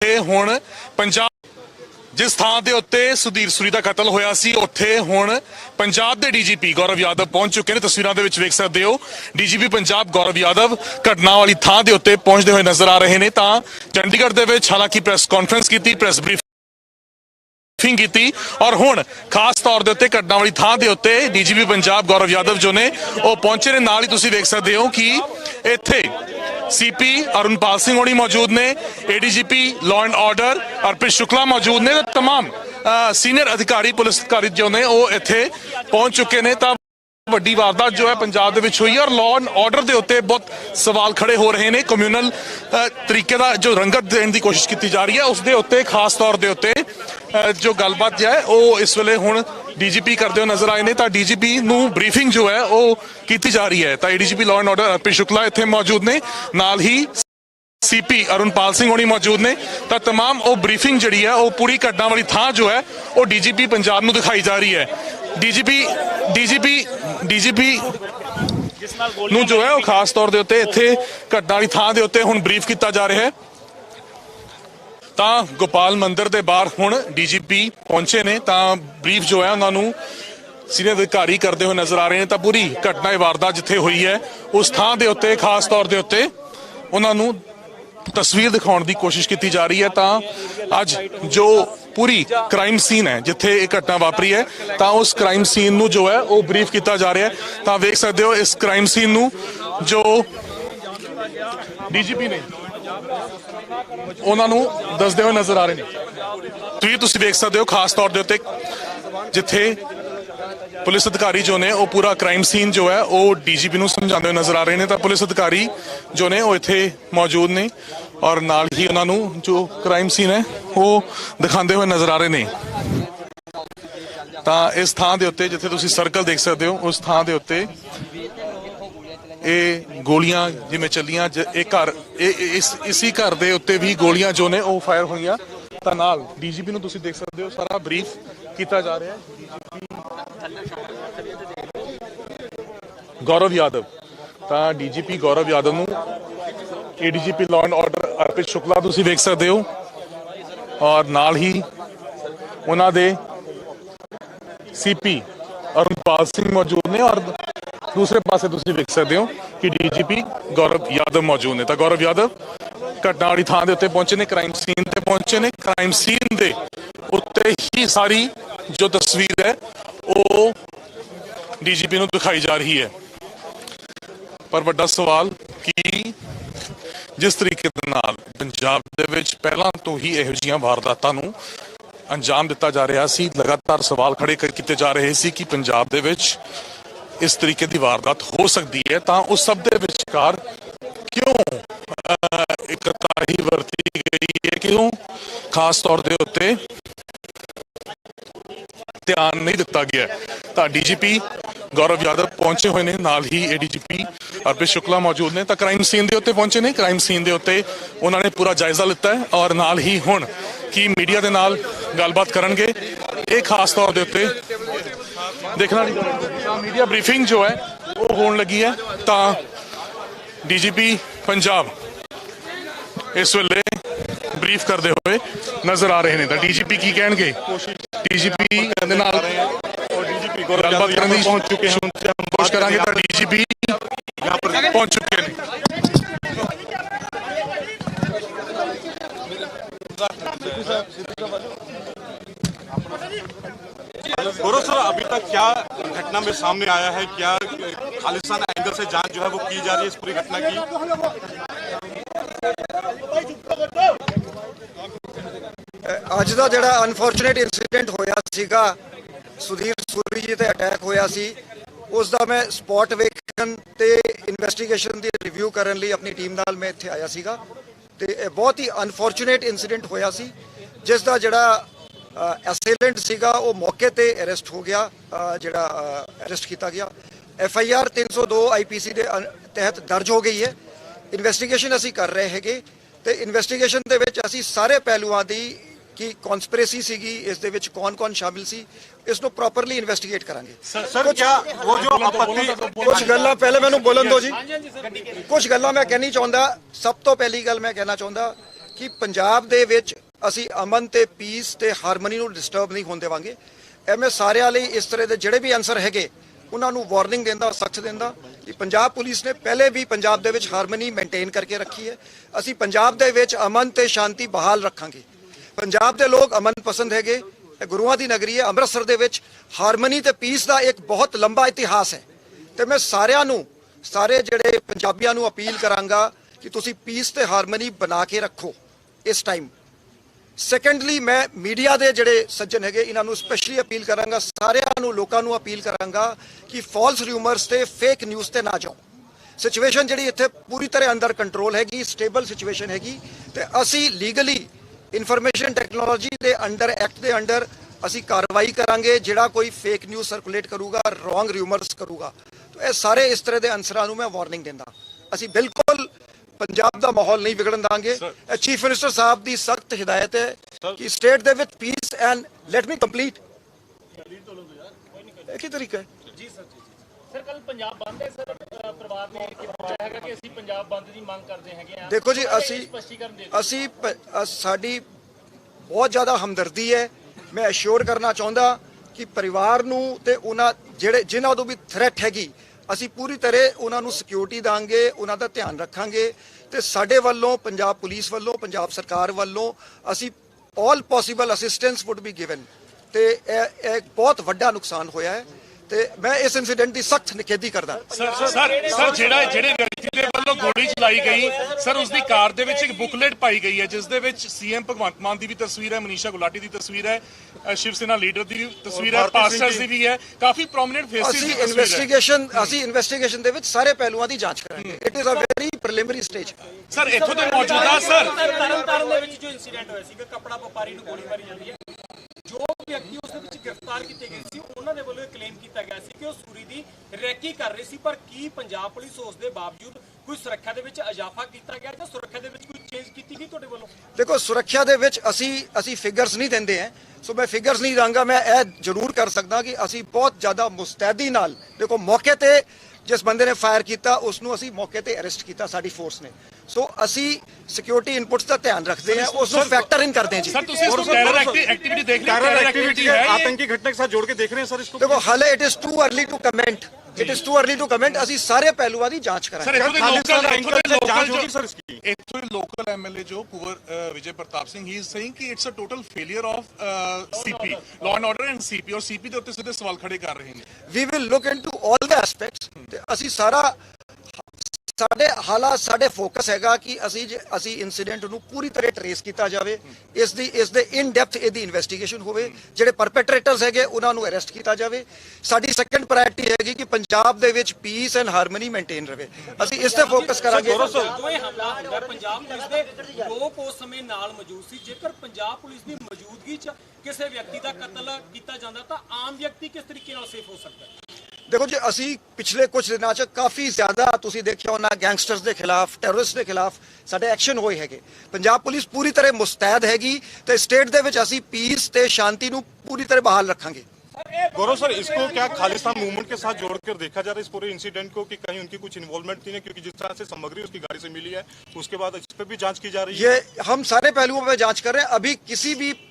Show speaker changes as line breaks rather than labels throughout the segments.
ਉੱਥੇ ਹੁਣ ਪੰਜਾਬ ਜਿਸ ਥਾਂ ਦੇ ਉੱਤੇ ਸੁਧੀਰ ਸੂਰੀ ਦਾ ਕਤਲ ਹੋਇਆ ਸੀ, ਉੱਥੇ ਹੁਣ ਪੰਜਾਬ ਦੇ ਡੀਜੀਪੀ ਗੌਰਵ ਯਾਦਵ ਪਹੁੰਚ ਚੁੱਕੇ ਨੇ। ਤਸਵੀਰਾਂ ਦੇ ਵਿੱਚ ਵੇਖ ਸਕਦੇ ਹੋ, ਡੀਜੀਪੀ ਪੰਜਾਬ ਗੌਰਵ ਯਾਦਵ ਘਟਨਾ ਵਾਲੀ ਥਾਂ ਦੇ ਉੱਤੇ ਪਹੁੰਚਦੇ ਹੋਏ ਨਜ਼ਰ ਆ ਰਹੇ ਨੇ। ਤਾਂ ਚੰਡੀਗੜ੍ਹ ਦੇ ਵਿੱਚ ਹਾਲਾਂਕਿ ਪ੍ਰੈਸ ਕਾਨਫਰੰਸ ਕੀਤੀ, ਪ੍ਰੈਸ ਬਰੀਫ ਬਰੀਫਿੰਗ ਕੀਤੀ ਔਰ ਹੁਣ ਖਾਸ ਤੌਰ ਦੇ ਉੱਤੇ ਘਟਨਾ ਵਾਲੀ ਥਾਂ ਦੇ ਉੱਤੇ ਡੀਜੀਪੀ ਪੰਜਾਬ ਗੌਰਵ ਯਾਦਵ ਜੋ ਨੇ, ਉਹ ਪਹੁੰਚੇ ਨੇ। ਨਾਲ ਹੀ ਤੁਸੀਂ ਵੇਖ ਸਕਦੇ ਹੋ ਕਿ ਇੱਥੇ ਸੀਪੀ ਅਰੁਣਪਾਲ ਸਿੰਘ ਹੋਣੀ ਮੌਜੂਦ ਨੇ ADGP law and order Arpit Shukla ਮੌਜੂਦ ਨੇ ਤਮਾਮ ਸੀਨੀਅਰ ਅਧਿਕਾਰੀ ਪੁਲਿਸ ਅਧਿਕਾਰੀ ਜੋ ਨੇ ਉਹ ਇੱਥੇ ਪਹੁੰਚ ਚੁੱਕੇ ਨੇ ਤਾਂ ਵੱਡੀ ਵਾਰਦਾਤ ਜੋ ਹੈ ਪੰਜਾਬ ਦੇ ਵਿੱਚ ਹੋਈ ਹੈ ਔਰ ਲਾਅ ਐਂਡ ਆਰਡਰ ਦੇ ਉੱਤੇ ਬਹੁਤ ਸਵਾਲ ਖੜੇ ਹੋ ਰਹੇ ਨੇ ਕਮਿਊਨਲ ਤਰੀਕੇ ਦਾ ਜੋ ਰੰਗਤ ਦੇਣ ਦੀ ਕੋਸ਼ਿਸ਼ ਕੀਤੀ ਜਾ ਰਹੀ ਹੈ ਉਸ ਦੇ ਉੱਤੇ ਖਾਸ ਤੌਰ ਦੇ ਉੱਤੇ ਜੋ ਗੱਲਬਾਤ ਹੈ ਉਹ ਇਸ ਵੇਲੇ ਹੁਣ ਡੀਜੀਪੀ ਕਰਦੇ ਹੋ ਨਜ਼ਰ ਆਏ ਨੇ ਤਾਂ ਡੀਜੀਪੀ ਨੂੰ ਬਰੀਫਿੰਗ ਜੋ ਹੈ ਉਹ ਕੀਤੀ ਜਾ ਰਹੀ ਹੈ ਤਾਂ ADGP law and order Arpit Shukla ਇੱਥੇ ਮੌਜੂਦ ਨੇ ਨਾਲ ਹੀ ਸੀਪੀ ਅਰੁਣਪਾਲ ਸਿੰਘ ਹੋਣੀ ਮੌਜੂਦ ਨੇ ਤਾਂ तमाम ਉਹ ਬਰੀਫਿੰਗ ਜਿਹੜੀ ਹੈ ਉਹ ਪੂਰੀ ਘਟਨਾ ਵਾਲੀ ਥਾਂ ਜੋ ਹੈ ਉਹ ਡੀਜੀਪੀ ਪੰਜਾਬ ਨੂੰ ਦਿਖਾਈ ਜਾ ਰਹੀ ਹੈ ਡੀਜੀਪੀ ਡੀਜੀਪੀ ਡੀਜੀਪੀ ਨੂੰ ਜੋ ਹੈ ਉਹ ਖਾਸ ਤੌਰ ਦੇ ਉੱਤੇ ਇੱਥੇ ਘਟਨਾ ਵਾਲੀ ਥਾਂ ਦੇ ਉੱਤੇ ਹੁਣ ਬਰੀਫ ਕੀਤਾ ਜਾ ਰਿਹਾ ਹੈ ਤਾਂ ਗੋਪਾਲ ਮੰਦਿਰ ਦੇ ਬਾਹਰ ਹੁਣ ਡੀਜੀਪੀ ਪਹੁੰਚੇ ਨੇ, ਤਾਂ ਬਰੀਫ ਜੋ ਹੈ ਉਹਨਾਂ ਨੂੰ ਸੀਨੀਅਰ ਅਧਿਕਾਰੀ ਕਰਦੇ ਹੋਏ ਨਜ਼ਰ ਆ ਰਹੇ ਨੇ, ਤਾਂ ਪੂਰੀ ਘਟਨਾ ਇਹ ਵਾਰਦਾਤ ਜਿੱਥੇ ਹੋਈ ਹੈ, ਉਸ ਥਾਂ ਦੇ ਉੱਤੇ, ਖਾਸ ਤੌਰ ਦੇ ਉੱਤੇ ਉਹਨਾਂ ਨੂੰ ਤਸਵੀਰ ਦਿਖਾਉਣ ਦੀ ਕੋਸ਼ਿਸ਼ ਕੀਤੀ ਜਾ ਰਹੀ ਹੈ, ਤਾਂ ਅੱਜ ਜੋ ਪੂਰੀ ਕ੍ਰਾਈਮ ਸੀਨ ਹੈ, ਜਿੱਥੇ ਇਹ ਘਟਨਾ ਵਾਪਰੀ ਹੈ, ਤਾਂ ਉਸ ਕ੍ਰਾਈਮ ਸੀਨ ਨੂੰ ਜੋ ਹੈ ਉਹ ਬਰੀਫ ਕੀਤਾ ਜਾ ਰਿਹਾ ਹੈ, ਤਾਂ ਵੇਖ ਸਕਦੇ ਹੋ ਇਸ ਕ੍ਰਾਈਮ ਸੀਨ ਨੂੰ ਜੋ ਡੀਜੀਪੀ ਨੇ ਉਹਨਾਂ ਨੂੰ ਦੱਸਦੇ ਹੋਏ ਨਜ਼ਰ ਆ ਰਹੇ ਨੇ। ਤੁਸੀਂ ਤੁਸੀਂ ਵੇਖ ਸਕਦੇ ਹੋ, ਖਾਸ ਤੌਰ ਦੇ ਉੱਤੇ ਜਿੱਥੇ ਪੁਲਿਸ ਅਧਿਕਾਰੀ ਜੋ ਨੇ, ਉਹ ਪੂਰਾ ਕ੍ਰਾਈਮ ਸੀਨ ਜੋ ਹੈ, ਉਹ ਡੀਜੀਪੀ ਨੂੰ ਸਮਝਾਉਂਦੇ ਹੋਏ ਨਜ਼ਰ ਆ ਰਹੇ ਨੇ। ਤਾਂ ਪੁਲਿਸ ਅਧਿਕਾਰੀ ਜੋ ਨੇ, ਉਹ ਇੱਥੇ ਮੌਜੂਦ ਨੇ ਔਰ ਨਾਲ ਹੀ ਉਹਨਾਂ ਨੂੰ ਜੋ ਕ੍ਰਾਈਮ ਸੀਨ ਹੈ, ਉਹ ਦਿਖਾਉਂਦੇ ਹੋਏ ਨਜ਼ਰ ਆ ਰਹੇ ਨੇ। ਤਾਂ ਇਸ ਥਾਂ ਦੇ ਉੱਤੇ, ਜਿੱਥੇ ਤੁਸੀਂ ਸਰਕਲ ਦੇਖ ਸਕਦੇ ਹੋ, ਉਸ ਥਾਂ ਦੇ ਉੱਤੇ ਇਹ ਗੋਲੀਆਂ ਜਿਵੇਂ ਚੱਲੀਆਂ, ਜ- ਇਹ ਘਰ, ਇਹ ਇਸ ਇਸੀ ਘਰ ਦੇ ਉੱਤੇ ਵੀ ਗੋਲੀਆਂ ਜੋ ਨੇ ਉਹ ਫਾਇਰ ਹੋਈਆਂ। ਤਾਂ ਨਾਲ ਡੀਜੀਪੀ ਨੂੰ ਤੁਸੀਂ ਦੇਖ ਸਕਦੇ ਹੋ, ਸਾਰਾ ਬਰੀਫ ਕੀਤਾ ਜਾ ਰਿਹਾ ਹੈ। ਗੌਰਵ ਯਾਦਵ। ਤਾਂ ਡੀਜੀਪੀ ਗੌਰਵ ਯਾਦਵ ਨੂੰ ADGP law and order Arpit Shukla ਤੁਸੀਂ ਵੇਖ ਸਕਦੇ ਹੋ। ਔਰ ਨਾਲ ਹੀ ਉਹਨਾਂ ਦੇ ਸੀਪੀ ਅਰੁਣਪਾਲ ਸਿੰਘ ਮੌਜੂਦ ਨੇ ਔਰ ਦੂਸਰੇ ਪਾਸੇ ਤੁਸੀਂ ਵੇਖ ਸਕਦੇ ਹੋ ਕਿ ਡੀਜੀਪੀ ਗੌਰਵ ਯਾਦਵ ਮੌਜੂਦ ਨੇ। ਤਾਂ ਗੌਰਵ ਯਾਦਵ, ਘਟਨਾ ਵਾਲੀ ਥਾਂ ਦੇ ਉੱਤੇ ਪਹੁੰਚੇ ਨੇ ਕ੍ਰਾਈਮ ਸੀਨ ਤੇ ਪਹੁੰਚੇ ਨੇ। ਕ੍ਰਾਈਮ ਸੀਨ ਦੇ ਉੱਤੇ ਹੀ ਸਾਰੀ ਜੋ ਤਸਵੀਰ ਹੈ, ਉਹ ਡੀਜੀਪੀ ਨੂੰ ਦਿਖਾਈ ਜਾ ਰਹੀ ਹੈ। ਪਰ ਵੱਡਾ ਸਵਾਲ ਕਿ ਜਿਸ ਤਰੀਕੇ ਦੇ ਨਾਲ ਪੰਜਾਬ ਦੇ ਵਿੱਚ ਪਹਿਲਾਂ ਤੋਂ ਹੀ ਇਹੋ ਜਿਹੀਆਂ ਵਾਰਦਾਤਾਂ ਨੂੰ ਅੰਜਾਮ ਦਿੱਤਾ ਜਾ ਰਿਹਾ ਸੀ, ਲਗਾਤਾਰ ਸਵਾਲ ਖੜੇ ਕੀਤੇ ਜਾ ਰਹੇ ਸੀ ਕਿ ਪੰਜਾਬ ਦੇ ਵਿੱਚ ਇਸ ਤਰੀਕੇ ਦੀ ਵਾਰਦਾਤ ਹੋ ਸਕਦੀ ਹੈ ਤਾਂ ਉਸ ਸਭ ਦੇ ਵਿਚਕਾਰ ਕਿਉਂ ਅਹ, ਵਰਤੀ ਗਈ ਹੈ? ਕਿਉਂ? ਖਾਸ ਤੌਰ ਦੇ ਉੱਤੇ ਧਿਆਨ ਨਹੀਂ ਦਿੱਤਾ ਗਿਆ। ਹੈ। ਤਾਂ ਡੀਜੀਪੀ ਗੌਰਵ ਯਾਦਵ ਪਹੁੰਚੇ ਹੋਏ ਨੇ ਨਾਲ ਹੀ ਏਡੀਜੀਪੀ ਅਰਪਿਤ ਸ਼ੁਕਲਾ ਮੌਜੂਦ ਨੇ। ਤਾਂ ਕ੍ਰਾਈਮ ਸੀਨ ਦੇ ਉੱਤੇ ਪਹੁੰਚੇ ਨੇ। ਕ੍ਰਾਈਮ ਸੀਨ ਦੇ ਉੱਤੇ ਉਹਨਾਂ ਨੇ ਪੂਰਾ ਜਾਇਜ਼ਾ ਲਿੱਤਾ ਹੈ ਔਰ ਨਾਲ ਹੀ ਹੁਣ ਕੀ ਮੀਡੀਆ ਦੇ ਨਾਲ ਗੱਲਬਾਤ ਕਰਨਗੇ ਇਹ ਖਾਸ ਤੌਰ ਦੇ ਉੱਤੇ ਦੇਖਣਾ ਨਹੀਂ। ਮੀਡੀਆ ਬਰੀਫਿੰਗ ਜੋ ਹੈ, ਉਹ ਹੋਣ ਲੱਗੀ ਹੈ। ਤਾਂ ਡੀਜੀਪੀ ਪੰਜਾਬ ਇਸ ਵੇਲੇ ਬਰੀਫ ਕਰਦੇ ਹੋਏ ਨਜ਼ਰ ਆ ਰਹੇ ਨੇ। ਤਾਂ ਡੀਜੀਪੀ ਕੀ ਕਹਿਣਗੇ? ਡੀਜੀਪੀ ਦੇ ਨਾਲ
ਔਰ ਡੀਜੀਪੀ
ਗੱਲਬਾਤ ਕਰਨ ਦੀ
ਪਹੁੰਚ ਚੁੱਕੇ ਹਨ।
ਕੋਸ਼ਿਸ਼ ਕਰਾਂਗੇ ਤਾਂ ਡੀਜੀਪੀ ਪਹੁੰਚ ਚੁੱਕੇ ਨੇ।
गौरव सर अभी तक क्या घटना में सामने आया है क्या खालिस्तान एंगल से जांच जो है वो की जा रही है इस पूरी घटना की
ਅੱਜ ਦਾ ਜਿਹੜਾ ਅਨਫੋਰਚੂਨੇਟ ਇਨਸੀਡੈਂਟ ਹੋਇਆ ਸੀਗਾ ਸੁਧੀਰ ਸੂਰੀ ਜੀ ਤੇ ਅਟੈਕ ਹੋਇਆ ਸੀ ਉਸ ਦਾ ਮੈਂ ਸਪੌਟ ਵੇਖਣ ਤੇ ਇਨਵੈਸਟੀਗੇਸ਼ਨ ਦੀ ਰਿਵਿਊ ਕਰਨ ਲਈ ਆਪਣੀ ਟੀਮ ਨਾਲ ਮੈਂ ਇੱਥੇ ਆਇਆ ਸੀਗਾ ਤੇ ਇਹ ਬਹੁਤ ਹੀ ਅਨਫੋਰਚੂਨੇਟ ਇਨਸੀਡੈਂਟ ਹੋਇਆ ਸੀ ਜਿਸ ਦਾ ਜਿਹੜਾ ਅਸੇਲੈਂਟ ਸੀਗਾ ਉਹ ਮੌਕੇ ਤੇ ਅਰੈਸਟ ਹੋ ਗਿਆ ਜਿਹੜਾ ਅਰੈਸਟ ਕੀਤਾ ਗਿਆ। ਐਫ ਆਈ ਆਰ 302 ਸੀ ਦੇ ਤਹਿਤ ਦਰਜ ਹੋ ਗਈ ਹੈ। ਇਨਵੈਸਟੀਗੇਸ਼ਨ ਅਸੀਂ ਕਰ ਰਹੇ ਹੈਗੇ ਤੇ ਇਨਵੈਸਟੀਗੇਸ਼ਨ ਦੇ ਵਿੱਚ ਅਸੀਂ ਸਾਰੇ ਪਹਿਲੂਆਂ ਦੀ ਕਿ ਕਨਸਪੀਰੇਸੀ ਸੀਗੀ ਇਸ ਦੇ ਵਿੱਚ ਕੌਣ-ਕੌਣ ਸ਼ਾਮਿਲ ਸੀ ਇਸ ਨੂੰ ਪ੍ਰੋਪਰਲੀ ਇਨਵੈਸਟੀਗੇਟ ਕਰਾਂਗੇ।
ਸਰ ਕੀ ਉਹ ਜੋ ਆਪੱਤੀ
ਕੁਝ ਗੱਲਾਂ ਪਹਿਲੇ ਮੈਨੂੰ ਬੋਲਣ ਦਿਓ ਜੀ। ਕੁਝ ਗੱਲਾਂ ਮੈਂ ਕਹਿਣੀ ਚਾਹੁੰਦਾ ਸਭ ਤੋਂ ਪਹਿਲੀ ਗੱਲ ਮੈਂ ਕਹਿਣਾ ਚਾਹੁੰਦਾ ਕਿ ਪੰਜਾਬ ਦੇ ਵਿੱਚ ਅਸੀਂ ਅਮਨ ਤੇ ਪੀਸ ਤੇ ਹਾਰਮਨੀ ਨੂੰ ਡਿਸਟਰਬ ਨਹੀਂ ਹੋਣ ਦੇਵਾਂਗੇ। ਐਵੇਂ ਸਾਰਿਆਂ ਲਈ ਇਸ ਤਰ੍ਹਾਂ ਦੇ ਜਿਹੜੇ ਵੀ ਆਨਸਰ ਹੈਗੇ, ਉਹਨਾਂ ਨੂੰ ਵਾਰਨਿੰਗ ਦਿੰਦਾ ਸਖਤ ਦਿੰਦਾ ਕਿ ਪੰਜਾਬ ਪੁਲਿਸ ਨੇ ਪਹਿਲੇ ਵੀ ਪੰਜਾਬ ਦੇ ਵਿੱਚ ਹਾਰਮਨੀ ਮੇਨਟੇਨ ਕਰਕੇ ਰੱਖੀ ਹੈ। ਅਸੀਂ ਪੰਜਾਬ ਦੇ ਵਿੱਚ ਅਮਨ ਤੇ ਸ਼ਾਂਤੀ ਬਹਾਲ ਰੱਖਾਂਗੇ। ਪੰਜਾਬ ਦੇ ਲੋਕ ਅਮਨ ਪਸੰਦ ਹੈਗੇ, ਇਹ ਗੁਰੂਆਂ ਦੀ ਨਗਰੀ ਹੈ। ਅੰਮ੍ਰਿਤਸਰ ਦੇ ਵਿੱਚ ਹਾਰਮਨੀ ਤੇ ਪੀਸ ਦਾ ਇੱਕ ਬਹੁਤ ਲੰਬਾ ਇਤਿਹਾਸ ਹੈ। ਤੇ ਮੈਂ ਸਾਰਿਆਂ ਨੂੰ, ਸਾਰੇ ਜਿਹੜੇ ਪੰਜਾਬੀਆਂ ਨੂੰ ਅਪੀਲ ਕਰਾਂਗਾ ਕਿ ਤੁਸੀਂ ਪੀਸ ਤੇ ਹਾਰਮਨੀ ਬਣਾ ਕੇ ਰੱਖੋ ਇਸ ਟਾਈਮ ਸੈਕੰਡਲੀ ਮੈਂ ਮੀਡੀਆ ਦੇ ਜਿਹੜੇ ਸੱਜਣ ਹੈਗੇ, ਇਹਨਾਂ ਨੂੰ ਸਪੈਸ਼ਲੀ ਅਪੀਲ ਕਰਾਂਗਾ, ਸਾਰਿਆਂ ਨੂੰ, ਲੋਕਾਂ ਨੂੰ ਅਪੀਲ ਕਰਾਂਗਾ ਕਿ ਫਾਲਸ ਰਿਊਮਰਸ ਤੇ ਫੇਕ ਨਿਊਜ਼ ਤੇ ਨਾ ਜਾਓ। ਸਿਚੁਏਸ਼ਨ ਜਿਹੜੀ ਇੱਥੇ ਪੂਰੀ ਤਰ੍ਹਾਂ ਅੰਦਰ ਕੰਟਰੋਲ ਹੈਗੀ ਸਟੇਬਲ ਸਿਚੁਏਸ਼ਨ ਹੈਗੀ ਤੇ ਅਸੀਂ ਲੀਗਲੀ ਇਨਫੋਰਮੇਸ਼ਨ ਟੈਕਨੋਲੋਜੀ ਦੇ ਅੰਡਰ ਐਕਟ ਦੇ ਅੰਡਰ ਅਸੀਂ ਕਾਰਵਾਈ ਕਰਾਂਗੇ, ਜਿਹੜਾ ਕੋਈ ਫੇਕ ਨਿਊਜ਼ ਸਰਕੂਲੇਟ ਕਰੂਗਾ ਰੋਂਗ ਰਿਊਮਰਸ ਕਰੂਗਾ। ਤਾਂ ਇਹ ਸਾਰੇ ਇਸ ਤਰ੍ਹਾਂ ਦੇ ਅਨਸਰਾਂ ਨੂੰ ਮੈਂ ਵਾਰਨਿੰਗ ਦਿੰਦਾ। ਅਸੀਂ ਬਿਲਕੁਲ ਪੰਜਾਬ ਦਾ ਮਾਹੌਲ ਨਹੀਂ ਵਿਗੜਨ ਦਾਂਗੇ। ਚੀਫ ਮਿਨਿਸਟਰ ਸਾਹਿਬ ਦੀ ਸਖਤ ਹਦਾਇਤ ਹੈ ਕਿ ਸਟੇਟ ਦੇ ਵਿੱਚ peace and let me complete ਇਹ ਕੀ ਤਰੀਕਾ ਹੈ?
ਸਰ ਕੱਲ ਪੰਜਾਬ ਬੰਦ ਹੈ ਸਰ। ਪਰਿਵਾਰ ਨੇ ਪੁੱਛਿਆ ਹੈਗਾ ਕਿ ਅਸੀਂ ਪੰਜਾਬ ਬੰਦ ਦੀ ਮੰਗ ਕਰਦੇ ਹੈਗੇ ਆ
ਦੇਖੋ ਜੀ ਅਸੀਂ। ਅਸੀਂ ਸਾਡੀ ਬਹੁਤ ਜ਼ਿਆਦਾ ਹਮਦਰਦੀ ਹੈ। ਮੈਂ ਅਸ਼ੋਰ ਕਰਨਾ ਚਾਹੁੰਦਾ ਕਿ ਪਰਿਵਾਰ ਨੂੰ ਤੇ ਉਹਨਾਂ ਜਿਹੜੇ ਜਿਨ੍ਹਾਂ ਤੋਂ ਵੀ ਥ੍ਰੈਟ ਹੈਗੀ ਅਸੀਂ ਪੂਰੀ ਤਰ੍ਹਾਂ ਉਹਨਾਂ ਨੂੰ ਸਿਕਿਉਰਿਟੀ ਦਾਂਗੇ, ਉਹਨਾਂ ਦਾ ਧਿਆਨ ਰੱਖਾਂਗੇ ਤੇ ਸਾਡੇ ਵੱਲੋਂ, ਪੰਜਾਬ ਪੁਲਿਸ ਵੱਲੋਂ, ਪੰਜਾਬ ਸਰਕਾਰ ਵੱਲੋਂ ਅਸੀਂ all possible assistance would be given ਤੇ ਇਹ ਇਹ ਇੱਕ ਬਹੁਤ ਵੱਡਾ ਨੁਕਸਾਨ ਹੋਇਆ ਹੈ ਤੇ ਮੈਂ ਇਸ ਇਨਸੀਡੈਂਟ ਦੀ ਸਖਤ ਨਿਖੇਧੀ ਕਰਦਾ।
ਸਰ ਸਰ ਸਰ ਜਿਹੜਾ, ਜਿਹੜੇ ਵਿਅਕਤੀ ਦੇ ਵੱਲੋਂ ਗੋਲੀ ਚਲਾਈ ਗਈ। ਸਰ ਉਸ ਦੀ ਕਾਰ ਦੇ ਵਿੱਚ ਇੱਕ ਬੁਕਲੇਟ ਪਾਈ ਗਈ ਹੈ ਜਿਸ ਦੇ ਵਿੱਚ ਸੀਐਮ ਭਗਵੰਤ ਮਾਨ ਦੀ ਵੀ ਤਸਵੀਰ ਹੈ ਮਨੀਸ਼ਾ ਗੁਲਾਟੀ ਦੀ ਤਸਵੀਰ ਹੈ ਸ਼ਿਵ ਸੈਨਾ ਲੀਡਰ ਦੀ ਤਸਵੀਰ ਹੈ ਪਾਸਟਰਸ
ਦੀ
ਵੀ ਹੈ। ਕਾਫੀ ਪ੍ਰੋਮਿਨੈਂਟ ਫੇਸਿਸ
ਅਸੀਂ
ਦੀ
ਇਨਵੈਸਟੀਗੇਸ਼ਨ ਅਸੀਂ ਇਨਵੈਸਟੀਗੇਸ਼ਨ ਦੇ ਵਿੱਚ ਸਾਰੇ ਪਹਿਲੂਆਂ ਦੀ ਜਾਂਚ ਕਰਾਂਗੇ। It is a very preliminary stage
sir ਇੱਥੋਂ ਦੇ ਮੌਜੂਦਾ ਸਰ
ਤਰਨ ਤਾਰਨ ਦੇ ਵਿੱਚ ਜੋ ਇਨਸੀਡੈਂਟ ਹੋਇਆ ਸੀਗਾ ਕਪੜਾ ਵਪਾਰੀ ਨੂੰ ਗੋਲੀ ਮਾਰੀ ਜਾਂਦੀ ਹੈ। ਜੋ ਵਿਅਕਤੀ ਉਸ ਦੇ ਵਿੱਚ ਗ੍ਰਿਫਤਾਰ ਕੀਤੇ ਗਏ ਉਹਨਾਂ ਦੇ ਵੱਲੋਂ ਇਹ ਕਲੇਮ ਕੀਤਾ ਗਿਆ ਸੀ ਕਿ ਉਹ ਸੂਰੀ ਦੀ ਰੈਕੀ ਕਰ ਰਹੇ ਸੀ, ਪਰ ਕੀ ਪੰਜਾਬ ਪੁਲਿਸ ਉਸ ਦੇ ਬਾਵਜੂਦ ਕੋਈ ਸੁਰੱਖਿਆ ਦੇ ਵਿੱਚ ਇਜ਼ਾਫਾ ਕੀਤਾ ਗਿਆ ਜਾਂ ਸੁਰੱਖਿਆ ਦੇ ਵਿੱਚ ਕੋਈ ਚੇਂਜ ਕੀਤੀ ਗਈ ਤੁਹਾਡੇ ਵੱਲੋਂ?
ਦੇਖੋ, ਸੁਰੱਖਿਆ ਦੇ ਵਿੱਚ ਅਸੀਂ ਅਸੀਂ ਫਿਗਰਸ ਨਹੀਂ ਦਿੰਦੇ ਹਾਂ ਸੋ ਮੈਂ ਫਿਗਰਸ ਨਹੀਂ ਦਾਂਗਾ ਮੈਂ ਇਹ ਜ਼ਰੂਰ ਕਰ ਸਕਦਾ ਕਿ ਅਸੀਂ ਬਹੁਤ ਜ਼ਿਆਦਾ ਮੁਸਤੈਦੀ ਨਾਲ, ਦੇਖੋ, ਮੌਕੇ ਤੇ ਜਿਸ ਬੰਦੇ ਨੇ ਫਾਇਰ ਕੀਤਾ ਉਸ ਨੂੰ ਅਸੀਂ ਮੌਕੇ ਤੇ ਅਰੈਸਟ ਕੀਤਾ, ਸਾਡੀ ਫੋਰਸ ਨੇ। ਸੋ ਅਸੀਂ ਸਿਕਿਉਰਿਟੀ ਇਨਪੁਟਸ ਦਾ ਧਿਆਨ ਰੱਖਦੇ ਹਾਂ ਉਸ ਨੂੰ ਫੈਕਟਰ ਇਨ ਕਰਦੇ ਹਾਂ ਜੀ।
ਸਰ ਤੁਸੀਂ ਇਸ ਨੂੰ ਟੈਰਰ ਐਕਟੀਵਿਟੀ ਦੇਖ ਰਹੇ ਟੈਰਰ
ਐਕਟੀਵਿਟੀ
ਹੈ
ਆਤੰਕੀ ਘਟਨਾ ਸਾਥ ਜੋੜ ਕੇ ਦੇਖ ਰਹੇ ਹੋ ਸਰ ਇਸ ਨੂੰ
ਦੇਖੋ ਹਾਲੇ it is too early to comment it is too early to comment ਅਸੀਂ ਸਾਰੇ ਪਹਿਲੂਆਂ ਦੀ ਜਾਂਚ ਕਰਾਂਗੇ।
ਸਰ
ਲੋਕਲ
ਐਂਕਰ
ਜਾਂਚ
ਹੋਗੀ ਸਰ ਇਸਕੀ
ਇੱਥੋਂ ਲੋਕਲ ਐਮਐਲਏ ਜੋ Kunwar Vijay Pratap Singh he is saying ਕਿ it's a total failure of CP law and order and CP ਔਰ ਸੀਪੀ ਦੇ ਉੱਤੇ ਸਿੱਧੇ ਸਵਾਲ ਖੜੇ ਕਰ ਰਹੇ ਨੇ।
We will look into all the aspects ਅਸੀਂ ਸਾਰਾ ਸਾਡੇ ਹਾਲਾਤ ਸਾਡੇ ਫੋਕਸ ਹੈਗਾ ਕਿ ਅਸੀਂ ਅਸੀਂ ਇਨਸੀਡੈਂਟ ਨੂੰ ਪੂਰੀ ਤਰ੍ਹਾਂ ਟਰੇਸ ਕੀਤਾ ਜਾਵੇ ਇਸ ਦੀ ਇਸ ਦੇ ਇਨ ਡੈਪਥ ਇਹਦੀ ਇਨਵੈਸਟੀਗੇਸ਼ਨ ਹੋਵੇ ਜਿਹੜੇ ਪਰਪੈਟਰੇਟਰਸ ਹੈਗੇ ਉਹਨਾਂ ਨੂੰ ਅਰੈਸਟ ਕੀਤਾ ਜਾਵੇ। ਸਾਡੀ ਸੈਕੰਡ ਪ੍ਰਾਇੋਰਟੀ ਹੈਗੀ ਕਿ ਪੰਜਾਬ ਦੇ ਵਿੱਚ ਪੀਸ ਐਂਡ ਹਾਰਮਨੀ ਮੇਨਟੇਨ ਰਵੇ ਅਸੀਂ ਇਸ ਤੇ ਫੋਕਸ ਕਰਾਂਗੇ।
ਜਦੋਂ ਇਹ ਹਮਲਾ ਹੁੰਦਾ ਹੈ, ਪੰਜਾਬ ਪੁਲਿਸ ਦੇ ਲੋਕ ਉਸ ਸਮੇਂ ਨਾਲ ਮੌਜੂਦ ਸੀ। ਜੇਕਰ ਪੰਜਾਬ ਪੁਲਿਸ ਦੀ ਮੌਜੂਦਗੀ 'ਚ ਕਿਸੇ ਵਿਅਕਤੀ ਦਾ ਕਤਲ ਕੀਤਾ ਜਾਂਦਾ ਤਾਂ ਆਮ ਵਿਅਕਤੀ ਕਿਸ ਤਰੀਕੇ ਨਾਲ ਸੇਫ ਹੋ ਸਕਦਾ ਹੈ?
ਦੇਖੋ ਜੀ ਅਸੀਂ ਪਿਛਲੇ ਕੁਝ ਦਿਨਾਂ 'ਚ ਕਾਫੀ ਜ਼ਿਆਦਾ ਤੁਸੀਂ ਦੇਖਿਆ ਹੋਣਾ ਗੈਂਗਸਟਰਸ ਦੇ ਖਿਲਾਫ ਟੈਰਰਿਸਟ ਦੇ ਖਿਲਾਫ ਸਾਡੇ ਐਕਸ਼ਨ ਹੋਏ ਹੈਗੇ ਪੰਜਾਬ ਪੁਲਿਸ ਪੂਰੀ ਤਰ੍ਹਾਂ ਮੁਸਤੈਦ ਹੈਗੀ ਤੇ ਸਟੇਟ ਦੇ ਵਿੱਚ ਅਸੀਂ ਪੀਸ ਤੇ ਸ਼ਾਂਤੀ ਨੂੰ ਪੂਰੀ ਤਰ੍ਹਾਂ ਬਹਾਲ ਰੱਖਾਂਗੇ
गौरव सर इसको क्या खालिस्तान मूवमेंट के साथ जोड़कर देखा जा रहा है इस पूरे इंसिडेंट को कि कहीं उनकी कुछ इन्वॉल्वमेंट थी ना क्योंकि जिस तरह से सामग्री उसकी गाड़ी से मिली है उसके बाद इस पर भी जांच की जा रही है
ये हम सारे पहलुओं पे जांच कर रहे हैं अभी किसी भी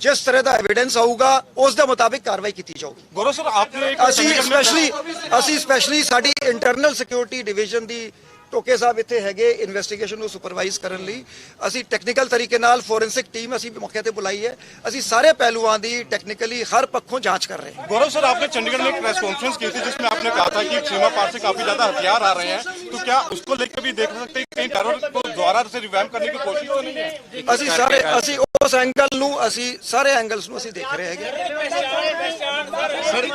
ਜਿਸ ਤਰ੍ਹਾਂ ਦਾ ਐਵੀਡੈਂਸ ਆਊਗਾ ਉਸ ਦੇ ਮੁਤਾਬਿਕ ਕਾਰਵਾਈ ਕੀਤੀ ਜਾਊਗੀ
गौरव सर आपने एक
ਅਸੀਂ ਸਪੈਸ਼ਲੀ ਅਸੀਂ ਸਪੈਸ਼ਲੀ ਸਾਡੀ ਇੰਟਰਨਲ ਸਿਕਿਉਰਿਟੀ ਡਿਵੀਜ਼ਨ ਦੀ ਟੋਕੇ ਸਾਹਿਬ ਇੱਥੇ ਹੈਗੇ ਇਨਵੈਸਟੀਗੇਸ਼ਨ ਨੂੰ ਸੁਪਰਵਾਈਜ਼ ਕਰਨ ਲਈ ਅਸੀਂ ਟੈਕਨੀਕਲ ਤਰੀਕੇ ਨਾਲ ਫੋਰੈਂਸਿਕ ਟੀਮ ਅਸੀਂ ਮੌਕੇ ਤੇ ਬੁਲਾਈ ਹੈ ਅਸੀਂ ਸਾਰੇ ਪਹਿਲੂਆਂ ਦੀ ਟੈਕਨੀਕਲੀ ਹਰ ਪੱਖੋਂ ਜਾਂਚ ਕਰ ਰਹੇ ਹਾਂ
गौरव सर आपने चंडीगढ़ में एक प्रेस कॉन्फ्रेंस की थी जिसमें आपने कहा था कि सीमा पार से काफी ज्यादा हथियार आ रहे हैं तो क्या उसको लेकर भी देख सकते हैं कि कहीं टेरर को दोबारा से रिवैम्प करने की कोशिश तो नहीं है
ਅਸੀਂ ਸਾਰੇ ਅਸੀਂ ਉਸ ਐਂਗਲ ਨੂੰ ਅਸੀਂ ਸਾਰੇ ਐਂਗਲਸ ਨੂੰ ਅਸੀਂ ਦੇਖ ਰਹੇ ਹੈਗੇ। ਸਰ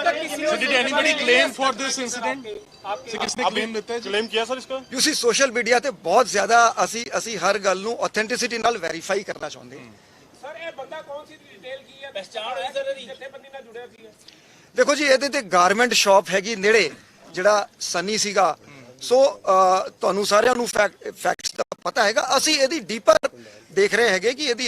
ਸੋਸ਼ਲ ਮੀਡੀਆ ਤੇ ਬਹੁਤ ਜ਼ਿਆਦਾ ਅਸੀਂ ਅਸੀਂ ਹਰ ਗੱਲ ਨੂੰ ਆਥੈਂਟਿਸਿਟੀ ਨਾਲ ਵੈਰੀਫਾਈ ਕਰਨਾ ਚਾਹੁੰਦੇ ਦੇਖੋ ਜੀ ਇਹਦੇ ਤੇ ਗਾਰਮੈਂਟ ਸ਼ਾਪ ਹੈਗੀ ਨੇੜੇ ਜਿਹੜਾ ਸਨੀ ਸੀਗਾ। ਸੋ ਤੁਹਾਨੂੰ ਸਾਰਿਆਂ ਨੂੰ ਫੈਕਟਸ ਦਾ ਪਤਾ ਹੈਗਾ। ਅਸੀਂ ਇਹਦੀ ਡੀਪਰ ਦੇਖ ਰਹੇ ਹੈਗੇ ਕਿ ਇਹਦੀ